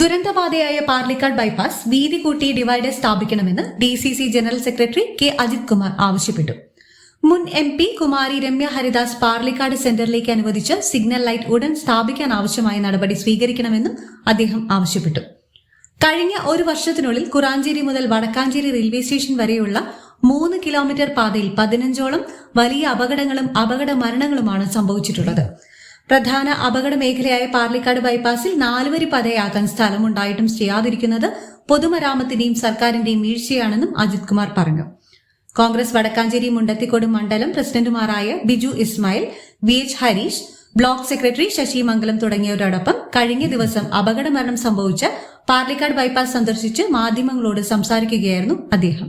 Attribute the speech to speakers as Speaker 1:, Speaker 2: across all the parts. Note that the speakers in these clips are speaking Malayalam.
Speaker 1: ദുരന്തബാധയായ പാർലിക്കാട് ബൈപ്പാസ് വീതി കൂട്ടി ഡിവൈഡർ സ്ഥാപിക്കണമെന്ന് D C C general secretary K Ajith Kumar ആവശ്യപ്പെട്ടു മുൻ എം പി കുമാരി രമ്യ ഹരിദാസ് പാർലിക്കാട് സെന്ററിലേക്ക് അനുവദിച്ച് സിഗ്നൽ ലൈറ്റ് ഉടൻ സ്ഥാപിക്കാൻ ആവശ്യമായ നടപടി സ്വീകരിക്കണമെന്നും അദ്ദേഹം ആവശ്യപ്പെട്ടു കഴിഞ്ഞ ഒരു വർഷത്തിനുള്ളിൽ കുറാഞ്ചേരി മുതൽ വടക്കാഞ്ചേരി റെയിൽവേ സ്റ്റേഷൻ വരെയുള്ള മൂന്ന് കിലോമീറ്റർ പാതയിൽ പതിനഞ്ചോളം വലിയ അപകടങ്ങളും അപകട മരണങ്ങളുമാണ് സംഭവിച്ചിട്ടുള്ളത് പ്രധാന അപകട മേഖലയായ പാർലിക്കാട് ബൈപ്പാസിൽ നാലുവരി പതയാക്കാൻ സ്ഥലമുണ്ടായിട്ടും ചെയ്യാതിരിക്കുന്നത് പൊതുമരാമത്തിന്റെയും സർക്കാരിന്റെയും വീഴ്ചയാണെന്നും അജിത് കുമാർ പറഞ്ഞു കോൺഗ്രസ് വടക്കാഞ്ചേരി മുണ്ടത്തിക്കോട് മണ്ഡലം പ്രസിഡന്റുമാരായ Biju Ismail V H Harish block secretary Sasi Mangalam തുടങ്ങിയവരോടൊപ്പം കഴിഞ്ഞ ദിവസം അപകടമരണം സംഭവിച്ച പാർലിക്കാട് ബൈപ്പാസ് സന്ദർശിച്ച് മാധ്യമങ്ങളോട് സംസാരിക്കുകയായിരുന്നു അദ്ദേഹം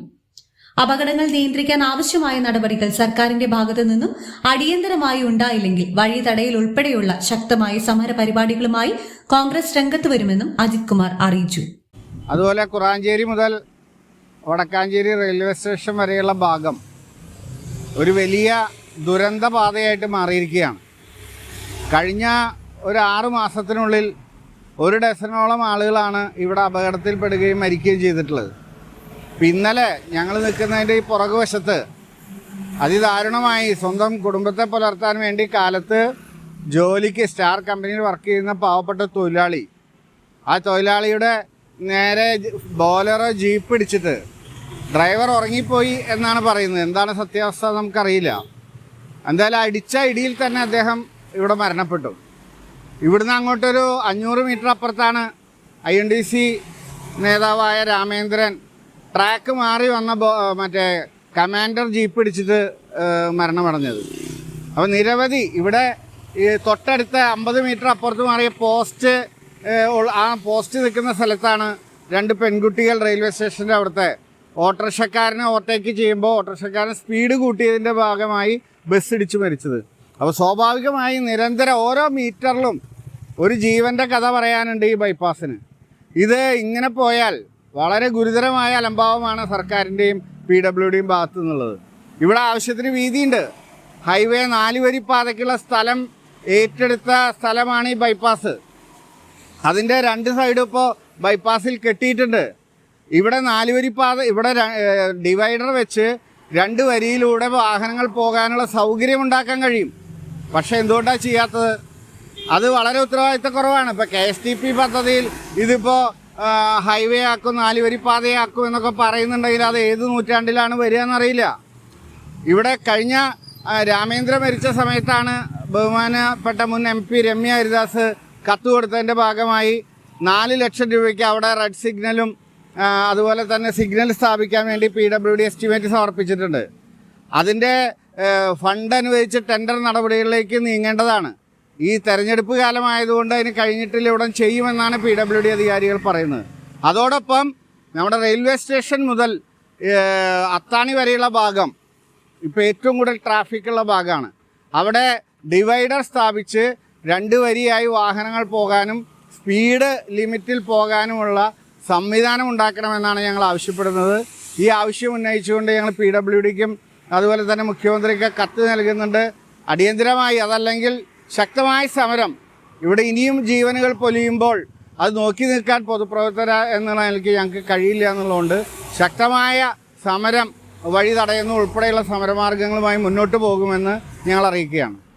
Speaker 1: അപകടങ്ങൾ നിയന്ത്രിക്കാൻ ആവശ്യമായ നടപടികൾ സർക്കാരിന്റെ ഭാഗത്തു നിന്നും അടിയന്തരമായി ഉണ്ടായില്ലെങ്കിൽ വഴി തടയിൽ ഉൾപ്പെടെയുള്ള ശക്തമായ സമര പരിപാടികളുമായി കോൺഗ്രസ് രംഗത്ത് വരുമെന്നും അജിത് കുമാർ അറിയിച്ചു
Speaker 2: അതുപോലെ കുറാഞ്ചേരി മുതൽ വടക്കാഞ്ചേരി റെയിൽവേ സ്റ്റേഷൻ വരെയുള്ള ഭാഗം ഒരു വലിയ ദുരന്ത പാതയായിട്ട് മാറിയിരിക്കുകയാണ് കഴിഞ്ഞ ഒരു ആറ് മാസത്തിനുള്ളിൽ ഒരു ഡസനോളം ആളുകളാണ് ഇവിടെ അപകടത്തിൽപ്പെടുകയും മരിക്കുകയും ചെയ്തിട്ടുള്ളത് പിന്നലെ ഞങ്ങൾ നിൽക്കുന്നതിൻ്റെ ഈ പുറകു വശത്ത് അതിദാരുണമായി സ്വന്തം കുടുംബത്തെ പുലർത്താൻ വേണ്ടി കാലത്ത് ജോലിക്ക് സ്റ്റാർ കമ്പനിയിൽ വർക്ക് ചെയ്യുന്ന പാവപ്പെട്ട തൊഴിലാളി ആ തൊഴിലാളിയുടെ നേരെ ബോലറോ ജീപ്പ് ഇടിച്ചിട്ട് ഡ്രൈവർ ഉറങ്ങിപ്പോയി എന്നാണ് പറയുന്നത് എന്താണ് സത്യാവസ്ഥ നമുക്കറിയില്ല എന്തായാലും അടിച്ച ഇടിയിൽ തന്നെ അദ്ദേഹം ഇവിടെ മരണപ്പെട്ടു ഇവിടുന്ന് അങ്ങോട്ടൊരു അഞ്ഞൂറ് മീറ്റർ അപ്പുറത്താണ് ഐ എൻ ഡി സി നേതാവായ രാമേന്ദ്രൻ ട്രാക്ക് മാറി വന്ന മറ്റേ കമാൻഡർ ജീപ്പ് ഇടിച്ചിട്ട് മരണമടഞ്ഞത് അപ്പോൾ നിരവധി ഇവിടെ ഈ തൊട്ടടുത്ത അമ്പത് മീറ്റർ അപ്പുറത്ത് മാറിയ പോസ്റ്റ് ആ പോസ്റ്റ് നിൽക്കുന്ന സ്ഥലത്താണ് രണ്ട് പെൺകുട്ടികൾ റെയിൽവേ സ്റ്റേഷൻ്റെ അവിടുത്തെ ഓട്ടോറിക്ഷക്കാരനെ ഓവർടേക്ക് ചെയ്യുമ്പോൾ ഓട്ടോറിക്ഷക്കാരൻ സ്പീഡ് കൂട്ടിയതിൻ്റെ ഭാഗമായി ബസ് ഇടിച്ച് മരിച്ചത് അപ്പോൾ സ്വാഭാവികമായി നിരന്തരം ഓരോ മീറ്ററിലും ഒരു ജീവൻ്റെ കഥ പറയാനുണ്ട് ഈ ബൈപ്പാസിന് ഇത് ഇങ്ങനെ പോയാൽ വളരെ ഗുരുതരമായ അലംഭാവമാണ് സർക്കാരിൻ്റെയും പി ഡബ്ല്യു ഡിയും ഭാഗത്തു നിന്നുള്ളത് ഇവിടെ ആവശ്യത്തിന് വീതിയുണ്ട് ഹൈവേ നാലുവരി പാതയ്ക്കുള്ള സ്ഥലം ഏറ്റെടുത്ത സ്ഥലമാണ് ഈ ബൈപ്പാസ് അതിൻ്റെ രണ്ട് സൈഡും ഇപ്പോൾ ബൈപ്പാസിൽ കെട്ടിയിട്ടുണ്ട് ഇവിടെ നാലുവരി പാത ഇവിടെ ഡിവൈഡർ വെച്ച് രണ്ട് വരിയിലൂടെ വാഹനങ്ങൾ പോകാനുള്ള സൗകര്യം ഉണ്ടാക്കാൻ കഴിയും പക്ഷെ എന്തുകൊണ്ടാണ് ചെയ്യാത്തത് അത് വളരെ ഉത്തരവാദിത്തക്കുറവാണ് ഇപ്പോൾ കെ എസ് ടി പി പദ്ധതിയിൽ ഇതിപ്പോൾ ഹൈവേ ആക്കും നാലുവരിപ്പാതയാക്കും എന്നൊക്കെ പറയുന്നുണ്ടെങ്കിൽ അത് ഏത് നൂറ്റാണ്ടിലാണ് വരിക എന്നറിയില്ല ഇവിടെ കഴിഞ്ഞ രാമേന്ദ്ര മരിച്ച സമയത്താണ് ബഹുമാനപ്പെട്ട മുൻ എം പി രമ്യ ഹരിദാസ് കത്ത് കൊടുത്തതിൻ്റെ ഭാഗമായി നാല് ലക്ഷം രൂപയ്ക്ക് അവിടെ റെഡ് സിഗ്നലും അതുപോലെ തന്നെ സിഗ്നൽ സ്ഥാപിക്കാൻ വേണ്ടി പി ഡബ്ല്യു ഡി എസ്റ്റിമേറ്റ് സമർപ്പിച്ചിട്ടുണ്ട് അതിൻ്റെ ഫണ്ട് അനുവദിച്ച് ടെൻഡർ നടപടികളിലേക്ക് നീങ്ങേണ്ടതാണ് ഈ തെരഞ്ഞെടുപ്പ് കാലമായതുകൊണ്ട് അതിന് കഴിഞ്ഞിട്ടില്ല ഉടൻ ചെയ്യുമെന്നാണ് പി ഡബ്ല്യു ഡി അധികാരികൾ പറയുന്നത് അതോടൊപ്പം നമ്മുടെ റെയിൽവേ സ്റ്റേഷൻ മുതൽ അത്താണി വരെയുള്ള ഭാഗം ഇപ്പോൾ ഏറ്റവും കൂടുതൽ ട്രാഫിക്കുള്ള ഭാഗമാണ് അവിടെ ഡിവൈഡർ സ്ഥാപിച്ച് രണ്ട് വരിയായി വാഹനങ്ങൾ പോകാനും സ്പീഡ് ലിമിറ്റിൽ പോകാനുമുള്ള സംവിധാനം ഉണ്ടാക്കണമെന്നാണ് ഞങ്ങൾ ആവശ്യപ്പെടുന്നത് ഈ ആവശ്യം ഉന്നയിച്ചുകൊണ്ട് ഞങ്ങൾ പി ഡബ്ല്യു ഡിക്കും അതുപോലെ തന്നെ മുഖ്യമന്ത്രിക്ക് കത്ത് നൽകുന്നുണ്ട് അടിയന്തിരമായി അതല്ലെങ്കിൽ ശക്തമായ സമരം ഇവിടെ ഇനിയും ജീവനുകൾ പൊലിയുമ്പോൾ അത് നോക്കി നിൽക്കാൻ പൊതുപ്രവർത്തന എന്നുള്ള നിലയ്ക്ക് ഞങ്ങൾക്ക് കഴിയില്ല എന്നുള്ളതുകൊണ്ട് ശക്തമായ സമരം വഴി തടയുന്ന ഉൾപ്പെടെയുള്ള സമരമാർഗങ്ങളുമായി മുന്നോട്ട് പോകുമെന്ന് ഞങ്ങൾ അറിയിക്കുകയാണ്